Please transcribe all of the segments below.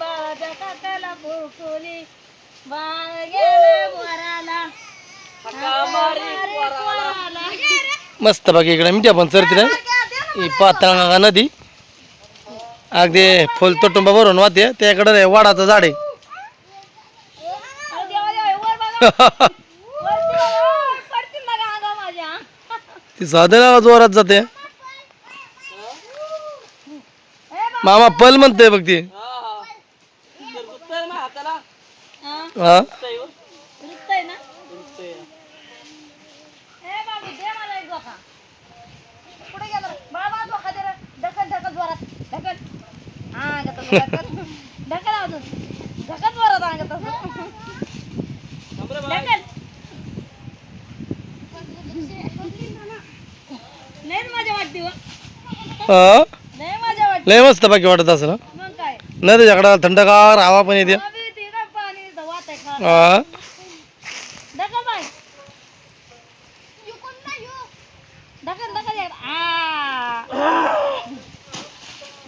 बाळाच्या काकाला बाळ गेलं वराला. मस्त बाकी इकडे मिठ्या पण नाही ही पातळ नदी. अगदी फुल तुटुंबा भरून वाहते. त्याकडे रे वाडाचं झाड आहे. अरे देवा, देवा, वर बघा. वरती बघा. पडतील बघा अंगा माझ्या ती साधना जोरात जाते ए बा- मामा पल म्हणते बघ ती हा, हा रुततंय ना ए बाबू दे मला एक धोका कुठे गेला रे? बाळा बाळा धोका दे रे. ढकल ढकल जोरात ढकल हा अंगात असं ढकल ढकल अजून ढकल जोरात अंगात असं ढकल लयच मजा वाटते लय मस्त बाकी वाटत असं ना मग काय? नदीच्याकडं थंडगार हवा पण येते. पाणी वाहतंय का? हा. ढकल बाय ढकल ढकल एकदा. आ.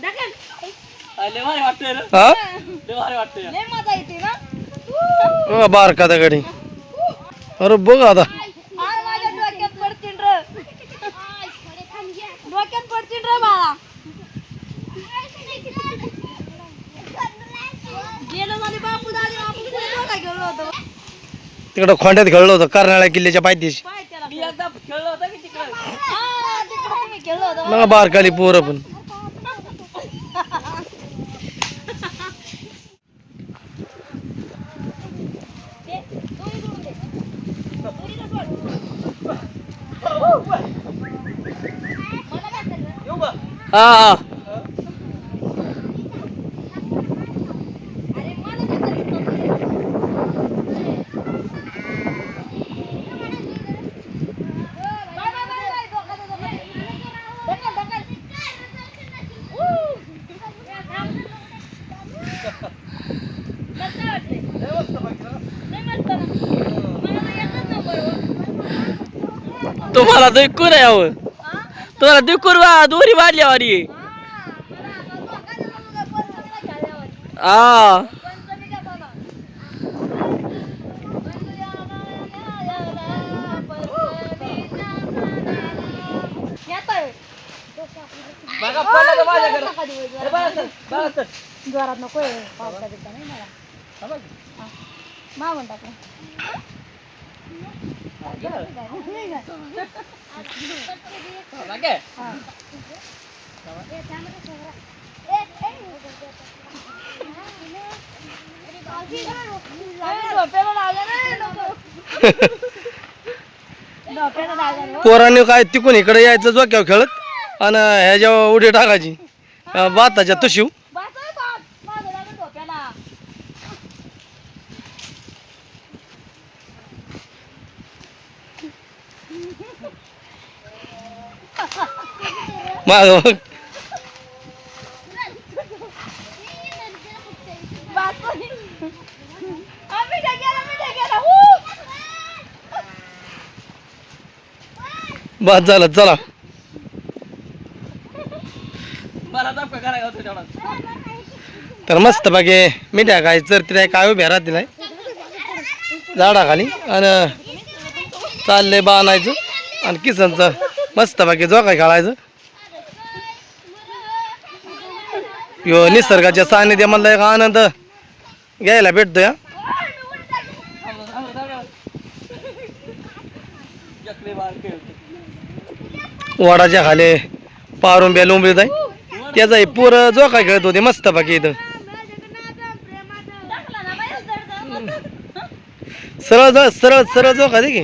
ढकल हा? लय मजा येते ना. बघा बारका दगडी अरे बघ आता अरे माझ्या डोक्यात पडतील र डोक्यात पडतील र बाळा गेलो झाले बापू दादी बापू कुठे डोका घेऊन होतो तिकडं खोंड्यात खेळलो होतं कर्नाळ्या किल्ल्याच्या पायथ्याशी. हा, मी बघा बारकाली पोरं पण? हा हा अरे मला काय करलं? बाय, बाय, बाय, बाय, धोका दे, धोका दे. ढकल, ढकल. ऊ. कसं वाटलंय? लय मस्त ना. मला तर येतच नाही बरोबर. तुम्हाला दुखून आहे अहो हा? तुम्हाला दुखून वा दोरी बांधल्यावर ये हा, मला आता धोका दिला तुझा पंचमीला खेळल्यावर. हा पंचमी का बाबा? येतोय. जोरात नको पावसा बिवसा नाही मला हा. मागून टाकलं पोरांनी काय तिकून इकडे यायचं जोक्यावर खेळत आणि ह्याच्या उडी टाकायची. बाताच्या भाताच्या तुशिव बस आहे बाप. माझं लागलं डोक्याला. माग बस. हू. बाद झालं चला तर मस्त बाकी मिठ्या काय चर तिला काय उभ्या राहतील नाही झाडाखाली आणि चाललंय बाणायचं आणि किसनचं मस्त बाकी जो काय खेळायचं यो निसर्गाच्या सानिध्यामधला एक आनंद घ्यायला भेटतो या वडाच्या खाली पारुंब्या लोंबळीत आहे त्याचा पूर जो काय खेळत होते मस्त बाकी इथं. सरळ सरळ सरळ जो का दे की.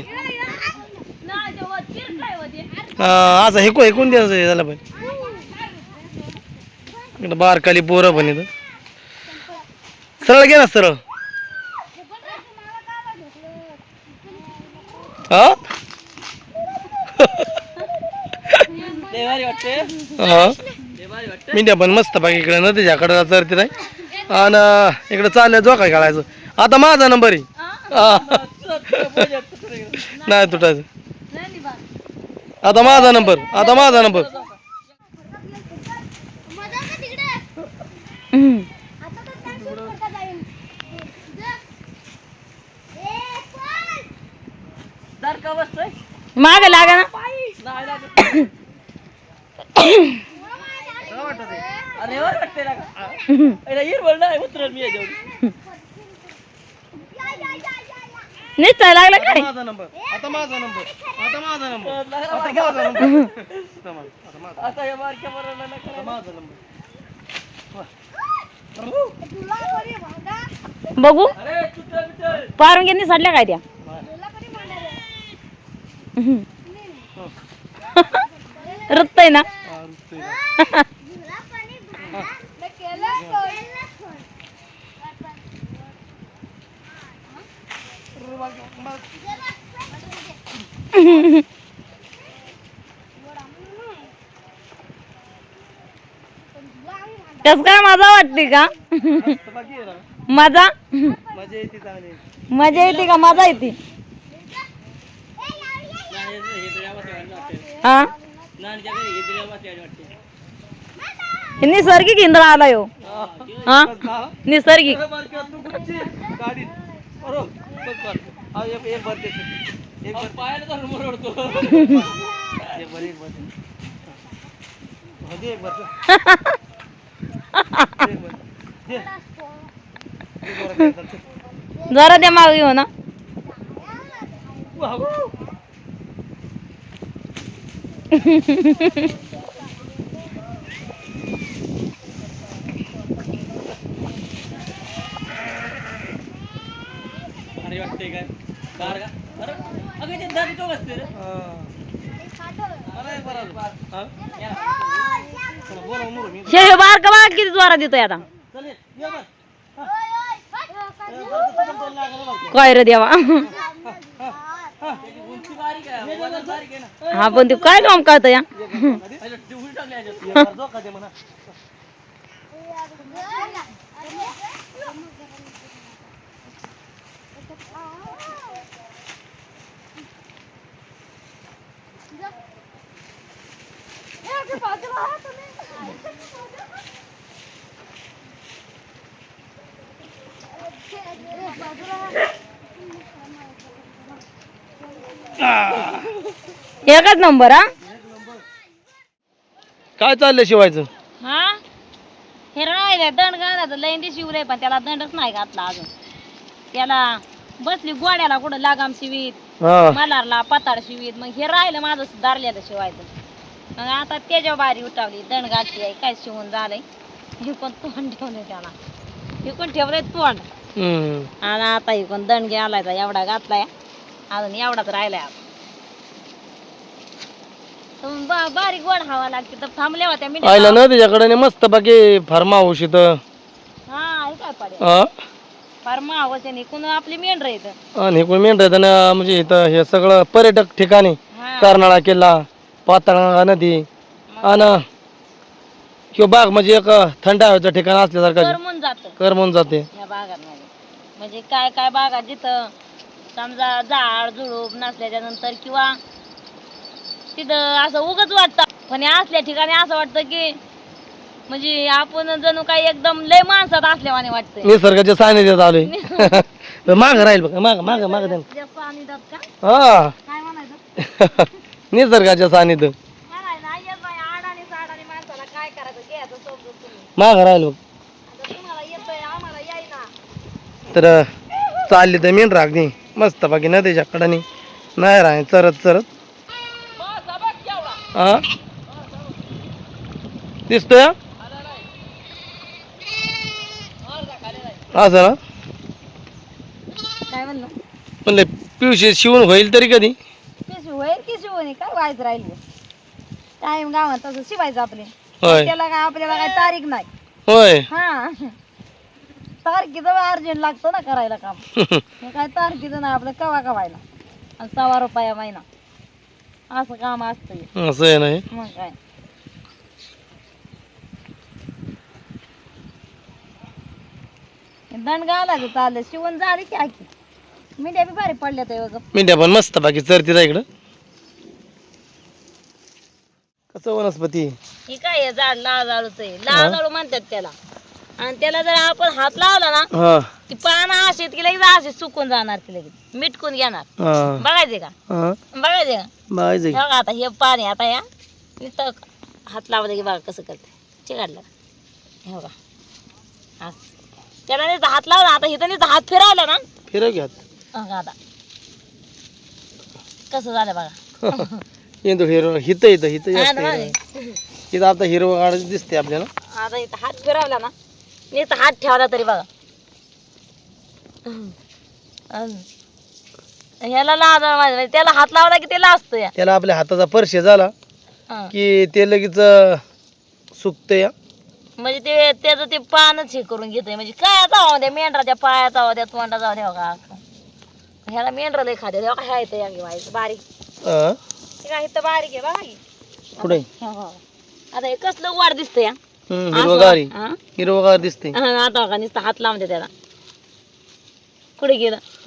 हा, असं हेकू हेकून द्यायचं झालं पण इकडं बारकाली पोरं पण इथं. सरळ घे ना सरळ. हा? हा? पण मस्त बाकी इकडे नदीच्याकडे चरते नाही आणि इकडे चाललं जो काय खेळायचं. आता माझा नंबर आहे. नाही तुटायचं. आता माझा नंबर आता माझा नंबर मजा का तिकडे हम्म. जर का बसतोय मागे लागा ना नाही लागत अरे वर वाटते ना अरे हिरवळ नाही उतरल मी याच्यावर. निश्चय लागलं काय? माझा नंबर. आता माझा नंबर. आता माझा नंबर. आता माझा नंबर. आता माझा नंबर. बघू. पारून साडल्या काय त्या? रत्त आहे ना? कस काय मजा वाटते का? मजा? मजा येते चांगली मजा येते का? मजा येते. हा? निसर्गिक इंद्र आला हो. हा? निसर्गिक. जरा द्या माग घेऊ ना. अरे वाटते काय? गार का? अरे अगं ते दादी तो बसते रे. बरं. आलं. हा? बारका बोलावं बार किती जोरात देतोय आता हा. पण काय रे देवा हा. पण तू काय या ते. एकच नंबर हा? काय चाललंय शिवायचं? हा? हे राहिले दंड घालायचं लईंदी शिवलंय पण त्याला दंडच नाही घातला अजून. त्याला बसली गोड्याला कुठं लागाम शिवीत हा. मलारला पताड शिवीत मग हे राहिलं माझं दारल्याला शिवायचं. मग आता त्याच्या बारी उठावली दंड घातली आहे काय शिवून झालंय? हे पण तोंड ठेवलंय त्याला. हे पण ठेवलंय तोंड. हम्म. आणि आता हे पण दंड घ्यायला एवढा घातलाय. अजून एवढाच राहिलाय आता. बा- बारीक गोड हवा लागते तर थांबल्या होत्या मी आयला ना त्याच्याकडे मस्त बाकी फार्मा हाऊस इथं. हा हे काय पडेल हा? फार महावच्याने कोण आपली मेंढर येत आणि ना म्हणजे इथं हे सगळं पर्यटक ठिकाणी. हा. कर्नाळा किल्ला. पाताळगंगा नदी आणि किंवा बाग म्हणजे एक थंड हवेचं ठिकाण असल्यासारखं. करमून जात. करमून जाते. या भागांमध्ये म्हणजे काय काय भागात जिथं समजा झाड झुडूप नसल्याच्या नंतर किंवा तिथं असं उगच वाटतं. पण हे असल्या ठिकाणी असं वाटतं की म्हणजे आपण जणू काही एकदम लय माणसात असल्यावाने वाटतंय. निसर्गाच्या सानिध्यात आलोय माग राहील बघ माग माग माग हा. काय म्हणायचं? निसर्गाच्या सानिध्य म्हणायचं आई येत बाई आडाने साडाने माणसाला काय करायचं? घ्यायचं समजून तुम्ही. माग राहील. बघ आता तुम्हाला येतोय आम्हाला यायना. तर चालली तर मेन रागणी मस्त बाकी नदीच्या कडानी नाही राह चरत चरत. हा दिसतोय? असं ना काय म्हणलं? म्हणलं पिवशी शिवून होईल तरी कधी पिशवी होईल की शिवणी काय व्हायचं राहिलं? टाइम गावात तसं शिवायचं आपले. होय. त्याला काय आपल्याला काय तारीख नाही. होय. हा. तारखीचं अर्जंट लागतं ना करायला काम. हे काय तारखीचं नाही आपलं कवा कवायला. आणि सव्वा रुपया महिना. असं काम असतं. असं आहे ना हे. मग काय. दंड घालायचं चाललं. शिवून झाली की आखी. मीडिया बी भारी पडल्या ते बघ मेंढ्या पण मस्त बाकी चरतीला इकडं. कसं वनस्पती? हे काय आहे झाड लाल आळूच आहे. लाल आळू म्हणतात त्याला. आणि त्याला जर आपण हात लावला ना हा. ती पानं अशी की लगेच अशी सुकून जाणार ती लगेच. मिटकून घेणार. हा. बघायचे का? हा. बघायचे का? बघायचं की. बघा आता हे पाणी आता या. हात लावलं की बघा कसं करते. चिकाडलं हे बघा. असं त्याला नुसतं हात लावला आता इथं नुसतं हात फिरवला ना. फिरव घ्या बघा आता. कसं झालं बघा. येतो हिरो हिथं येतं हिथं हा जास्त हिरवं. बघा. इथं आता हिरवं गाड दिसते आपल्याला. आता इथं हात फिरवला ना. नुसतं हात ठेवला तरी बघा. अन ह्याला लाज माझ्या त्याला हात लावला की ते लाजतो या त्याला आपल्या हाताचा परशे झाला हा. की ते लगेच सुकतं या म्हणजे ते त्याचं ते पानच हे करून घेतोय. म्हणजे काय जाऊ द्या मेंढराच्या पाया जाऊ द्या तोंडा जाऊ द्या का? ह्याला मेंढर लय खाते तेव्हा ह्या इथं या व्हायचं बारीक. अं? हे काय इथं बारीक आहे बघा की. हो, हो. आता हे कसलं वाढ दिसतंय हम्म, हिरवगारी. हा? हिरवगार दिसते हा, आता बघा नुसतं हात लावून दे त्याला कुठे गेलं?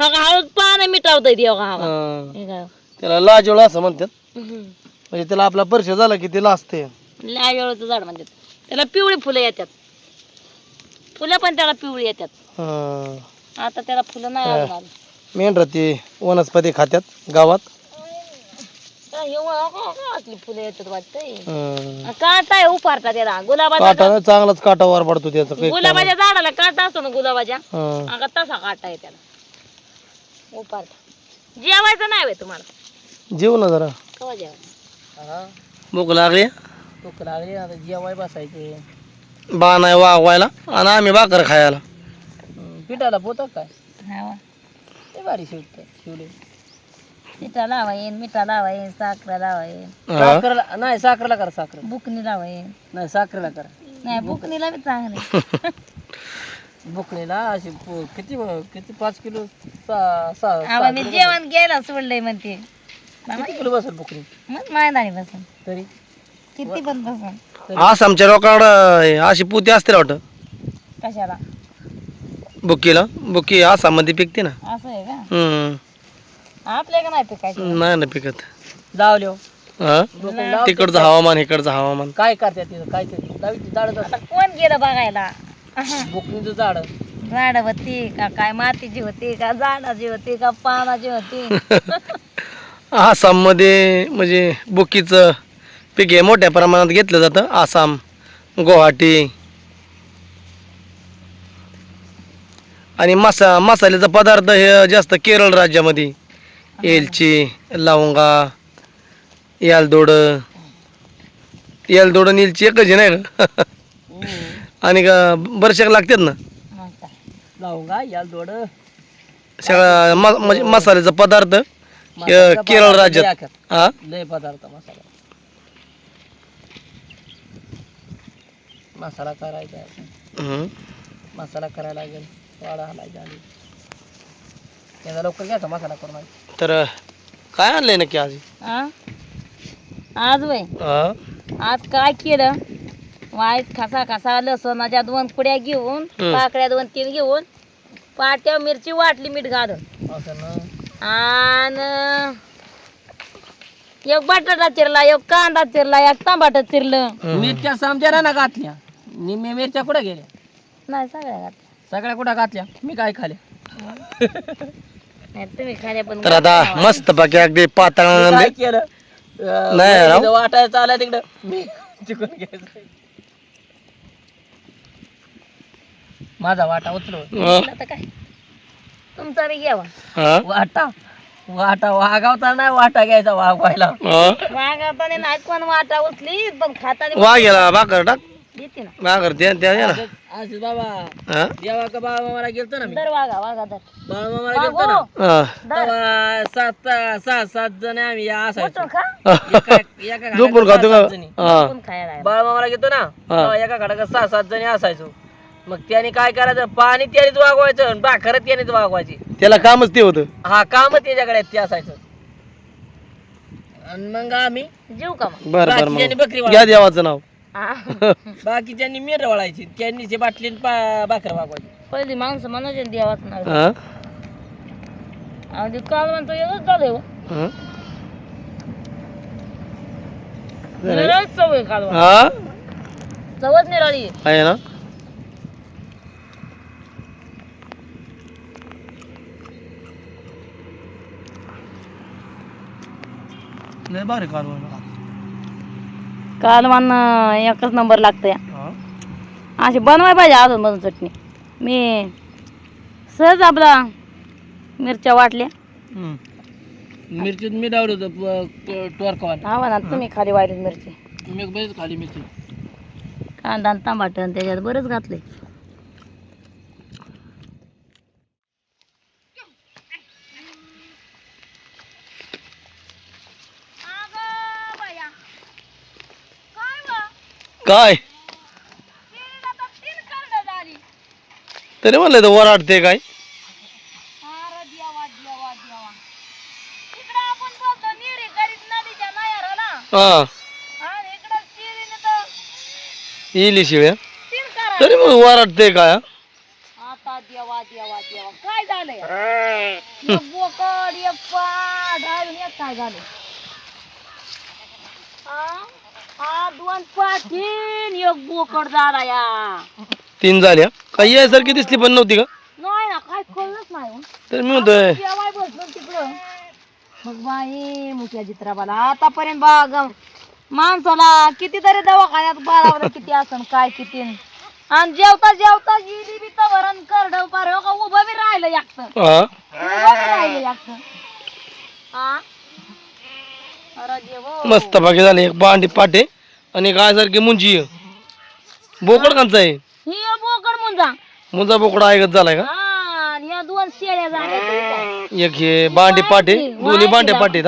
हा का हळूच पानं मिटावतंय हा का. हे. काय? त्याला लाजोळ असं म्हणतात. हम्म. म्हणजे त्याला आपला परशे झाला की ते लाजते लाजवळचं झाड म्हणतात. त्याला पिवळी फुलं येतात. फुलं पण त्याला पिवळी येतात. आता त्याला फुलं नाही हा. अजून आली. मेंढर ते वनस्पती खात्यात गावात. हे असली फुलं येतात वाटतंय. काटा आहे उपारता त्याला. गुलाबाचा काटा चांगलाच काटा वर पडतो त्याचा काही गुलाबाच्या झाडाला काटा असतो ना गुलाबाच्या? अगं तसा काटा आहे त्याला. उपारता जेवायचं नाही होय तुम्हाला? जेव ना जरा. कवा जेवायचं? भूक लागली? भूक लागली आता जेवाय बसायचे. बा नाही वागवायला आणि आम्ही भाकर खायला. पिठाला पोतात काय? भारी शिवत शिवले. मिठा लावा येईन मिठा लावा येईन साखर लावा येईन हा? नाही साखरेला करा साखर बुकनी लावा येईन नाही साखरेला करा. नाही बुकनीला बी चांगले बुकनीला अशी किती किती पाच किलो मी जेवण गेला सोडलंय म्हणते. किती किलो बसल बुकनी? मग मायदानी बसन. तरी? किती पण बसन. आसामच्या लोकांकडं अशी पुती असते वाटत. कशाला? बुकीला? बुकी आसाममध्ये पिकते ना. असं आहे का? हम्म. आपल्या का नाही पिकायचं नाही ना पिकत. जावलो हा? तिकडचं हवामान इकडचं हवामान. काय करतात तिथं? काय झाड कोण गेलं बघायला? बुकणीचं झाड झाड होती का? काय मातीची होती का? झाडाची होती का? पानाची होती? आसाममध्ये म्हणजे बुकीचं पीक हे मोठ्या प्रमाणात घेतलं जातं. आसाम गुवाहाटी आणि मसा मसाल्याचा पदार्थ हे जास्त केरळ राज्यामध्ये. एलची लवंगा यालदोड यालदोड आणि एलची एकच आहे नाही का? आणि का बरेचशा लागतात ना? लावूंगा सगळा म- म्हणजे मसाल्याचा पदार्थ हे केरळ राज्यात. हा लय पदार्थ मसाला. मसाला करायचा आहे. हम्म. मसाला करायला लागेल. वाडा हलायचा आधी त्याचा लवकर घ्यायचा मसाला करून आधी. तर काय आणलंय नक्की आज? आज वय? हा आज काय केलं? वाईट खसा खसा लसणाच्या दोन पुड्या घेऊन हम्म. पाकळ्या दोन तीन घेऊन पाट्या मिरची वाटली मीठ घालून. आणि एक बटाटा चिरला एक कांदा चिरला एक टमाटर चिरलं. मिरच्या समजा ना घातल्या. निम्म्या मिरच्या कुठे गेल्या? नाही सगळ्या घातल्या. सगळ्या कुठं घातल्या? मी काय खाल्या नाही तुम्ही खाल्या पण तर आता मस्त बाकी अगदी पातळ काय केलं? नाही राव. वाटायला चालला तिकडं. मी चिकून घ्यायचं माझा वाटा उचलो हा. काय? तुमचा बी घ्यावा हा? वाटा. वाटा वागावता नाही वाटा घ्यायचा वागवायला. हा? वागावताना नाही कोण वाटा उचली पण खाताना वा गेला भाकर टाक. देते ना. भाकर द्या द्या द्या ना. आज बाबा. हा? जेव्हा का बाबा मामाला गेलतो ना दर वागा वागा दर. बाबा मामाला गेलतो ना? हा. तेव्हा सात सहा सात जण आम्ही या असायचो. झोपून खातो का? हा. बाळमामाला घेतो ना? हा. तेव्हा एका खडाकात सहा सात जणी असायचो. मग त्याने काय करायचं? पाणी त्यानेच वागवायचं आणि भाकर त्यानेच वागवायची. त्याला कामच ते होतं. हा काम त्याच्याकडे ते असायचं. आणि मग आम्ही जीव का बर बर बाकीच्यांनी मग. बकरी घ्या देवाचं नाव. बाकीच्यांनी मेर वळायची त्यांनी ते बाटली भाकर वागवायची पहिली माणसं म्हणायचे देवाच नाव हा? आणि काल म्हणतो येतच झालंय हो. हा? चव आहे कालवा हा? चवच निराळी आहे. आहे ना लय भारी कालवान एकच नंबर लागतं या अशी बनवाय पाहिजे अजून मधून चटणी. मी सहज आपला मिरच्या वाटल्या. मिरची मी डावलं होतं टोरकावाने हा ना तुम्ही खाली वाटली मिरची. मी बरेच खाली मिरची. कांदा आणि टमाटर त्याच्यात बरंच घातले काय? तरी म्हणलं तर वराडते काय? हा. येईल शिव्या. तरी मग वराडते काय आता देवा देवा देवा. काय झालंय? एक बोकड एक पाठ अजून एक काय झालं हा? दोन पाठीन एक बोकड झाला या. तीन झाल्या काही यासारखी दिसली पण नव्हती का? नाही ना काय कळलंच नाही हो. तर मी म्हणतोय जेवाय बसलो तिकडं. मग बाई मुख्या चित्राबाला आतापर्यंत बाग माणसाला कितीतरी दवाखान्यात बाळावर किती असन काय किती आणि जेवता जेवता गेली बी तर वरण करड पार हो का उभं बी राहिलं एकटं. हा? उभं बी राहिलं एकटं. हा मस्त बाकी झाले एक बांडी पाटे आणि एक आयसारखी मुंजी. बोकड कांचा आहे? ही बोकड मुंजा. मुंजा बोकड ऐकत झालाय का? हा आणि या दोन शेळ्या झाल्या एक हे बांडी पाटे दोन्ही बांडे पाटे.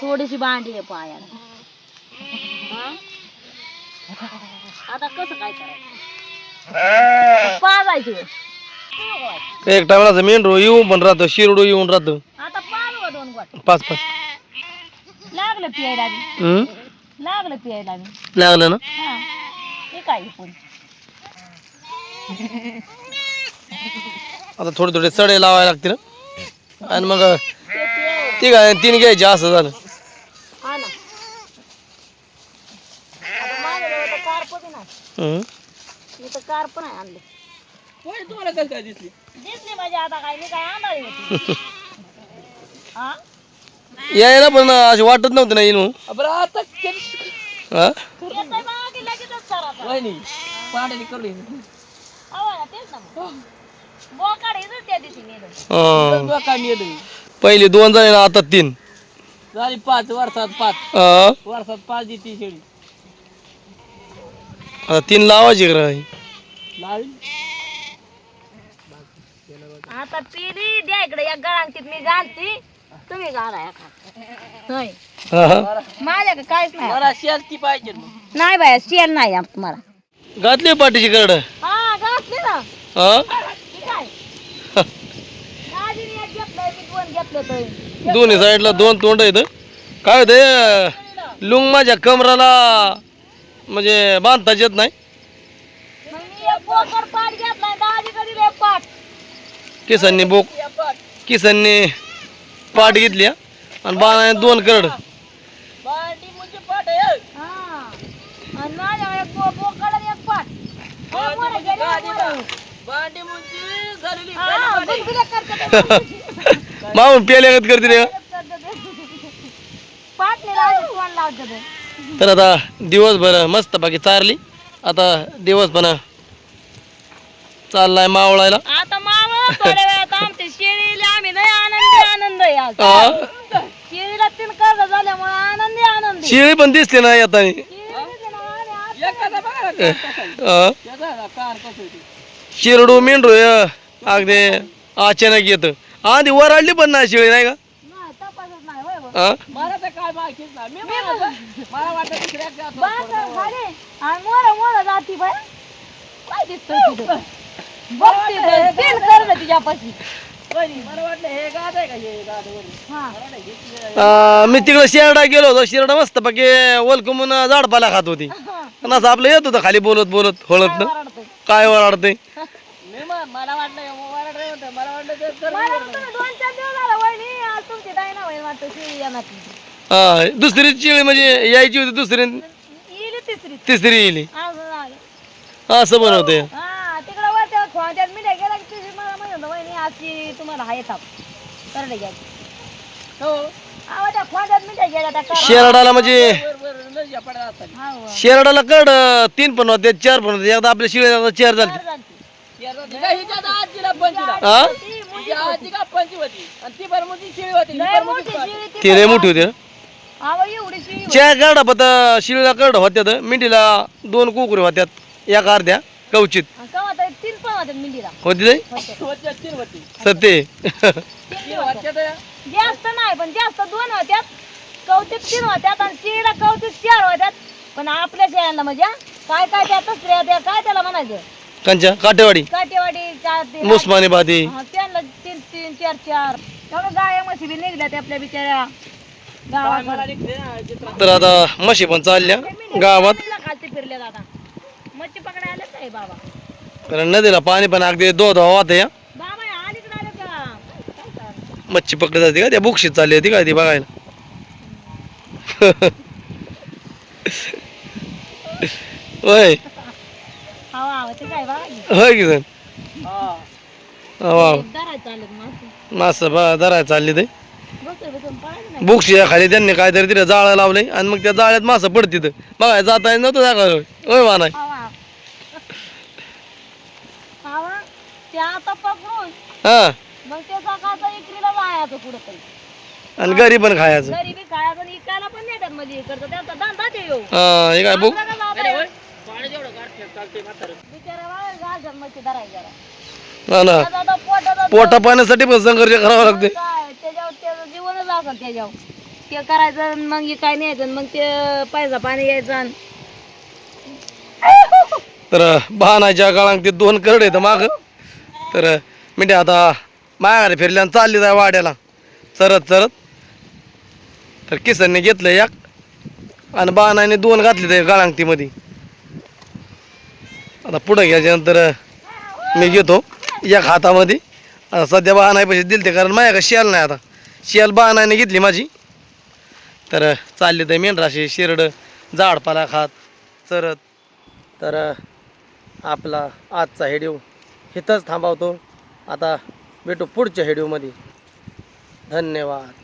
थोडीशी भांडी आहे पायाला. हा? आता कसं काय करायचं? पाजायचं. एक टायमाला मेंढरू येऊन पण राहतो शिरडू येऊन राहतो. आता पाजू दोन गोट. पाच पाच. लागलं पियायला लागलं पियायला लागलं ना? हा. हे काय पण आता थोडे थोडे सडे लावायला लागतील ना. आणि मग ते काय तीन घ्यायचे असं झालं. हा ना. आता माझ्याजवळ तर कार्प बी नाही हम्म. मी तर कार्प नाही आणले. तुम्हाला कसं काय दिसली? दिसली माझ्या आता काय मी काय होती. हा? यायला पण अशी वाटत नव्हतं ना येईल म्हणून बरं आता हा? येतंय बघा की लगेचच सरात वहिनी पाण्याने करू अहो ना तेच ना मग. बोकाड इथंच त्या दिवशी नेलं हा. का नेलं पहिले दोन झाले ना आता तीन. झाली पाच वर्षात पाच. हा. वर्षात पाच देते शेळी. आता तीन लावायची का राही लावी. आता पिली द्या इकडे या गळांतीत मी घालती. तुम्ही घाला या नाही. माझ्याकडे काहीच नाही. मला पाहिजे. नाही बाया शेल नाही आम- घातली पाठीची करड हा घातली ना. हा? ठीक आहे दाजीने एक घेतलंय मी दोन घेतले तर दोन्ही साईडला दोन तोंड आहेत काय होते लुंग माझ्या कमराला म्हणजे बांधताच येत नाही. मग मी एक घेतलाय किसांनी बोक किसांनी पाठ घेतली हा. आणि बाणाने दोन करड. भांडी म्हणजे पाट आहे हा? आणि माझ्या एक बो- बोकड आणि एक पाठ. हा, मोरं गेले, मोरं. भांडी म्हणजे झालेली हा, गुलगुल्या करतात. मावून पेल्यागत करते रे. पाटले लावते तोंड लावते ते. तर आता दिवसभर मस्त बाकी चारली. आता दिवस पण चाललाय मावळायला. आता मावळ थोड्या वेळात आमच्या शेळीला आम्ही नाही आनंदी. शेळीला तीन कर्ज झाल्यामुळे आनंदी आनंदी. शिळी पण दिसते ना येतानी शेळी दिली ना आणि आज एखादा बघा ना कान कसा आहे. हा? त्याचा ना कान कसं आहे ते. शिरडू मेंढरू हे अगदी अचानक येत. आधी वराडली पण नाही शिळी नाही का? नाही तपासच नाही होय बा. हा? मला तर काय माहितीच नाही. मी म्हणालो, मला वाटतं दुसऱ्या जात. बस झाले. आणि मोर मोर जाती बाय काय दिसतंय तिथं? बघते तर, तीन कर्ज तिच्यापाशी. हे हे हा. मी तिकडे शेरडा गेलो होतो. शेरडा मस्त बाकी वलकुमून झाडपाला खात होती. आणि असं आपलं येत होतं खाली बोलत बोलत होळत. काय वराडते हे हा दुसरी चिळी म्हणजे यायची होती दुसरी तिसरी. तिसरी येईल. असं बनवते हा तिकडं वर त्या खोंच्यात मिठ्या गेला की तुझी मला म्हणत होतं, वहिनी करडे हो. त्या कर शेरडाला म्हणजे वर वर हा. शेरडाला कड तीन पण होते चार पण होते. एकदा आपल्या शिळे चार झाले. चार झालती. हिच्यात आजीला पंचीला हा ती मोठी हिच्या आजी का पंची होती. आणि ती बरं मोठी शिळी होती. ही लय मोठी मोठी शिळी ती ती लय मोठी होती आवा एवढी शिळी होती. चार करडा पत शिळीला करड होत्यात. मिंडीला दोन कुकुरी होत्यात. एक अर्ध्या कवचित. जास्त नाही पण जास्त दोन होत्यात कवचित तीन होत्यात आणि शिळीला कवचित चार होत्यात पण आपल्या शेळ्यांना म्हणजे हा, काय काय त्या तसल्या त्या काय त्याला म्हणायचं? कंच्या? काटेवाडी. काटेवाडी चार ते मुसमानी बादी हा, त्यांना तीन तीन चार चार. तेवढं गाया म्हशी बी निघल्यात आपल्या बिचाऱ्या. गावात. तर आता म्हशी पण चालल्या गावात. खालती फिरले दादा मच्छी पकडायला आलेच आहे बाबा? कारण नदीला पाणी पण अगदी दो दो वाहत या? मच्छी पकडत जाते का त्या बुकशीत चालली होती का ती बघायला होय. होय की सर मासे धरायला चालली ते नाही. बुकशीच्या खाली त्यांनी काहीतरी तिथे जाळं लावले आणि मग त्या जाळ्यात मासं पडते बघाय जाता येत नव्हतं जागा. होय मानाय हवा हवा ते आता पकडून हा. मग ते सकाळचं इकरीला जायचं कुठं तरी आणि घरी पण खायचं. घरी बी खायचं आणि इकायला पण नेतात म्हणजे इकडचं. त्यांचा धंदा ते येऊ. हा हे काय आपला बिचारा धरायची जरा. ना ना. त्याचा आता पोटाचा पोटा पाण्यासाठी पण संघर्ष करावा लागते काय? त्याच्यावर त्याचं जीवनच असेल त्याच्यावर. ते करायचं आणि मग हे काय न्यायचं आणि मग ते पैसा पाणी यायचं आणि तर बहानाच्या काळात ते दोन करड येतं माग. तर मी आता माघारी फिरल्या आणि चालली जाय वाड्याला. चरत चरत. तर किसनने घेतलं एक आणि बाणाने दोन घातले ते गाळांगतीमध्ये. आता पुढं घ्यायच्यानंतर मी घेतो एक हातामध्ये. आता सध्या बहाणा पैसे दिले ते कारण माझ्या शेल नाही आता. शेल बाणाने घेतली माझी. तर चालली तर मेंढराशी शिरड झाडपाला खात चरत. तर आपला आजचा हेडिओ इथंच थांबवतो. आता भेटू पुढच्या व्हिडिओमध्ये. धन्यवाद.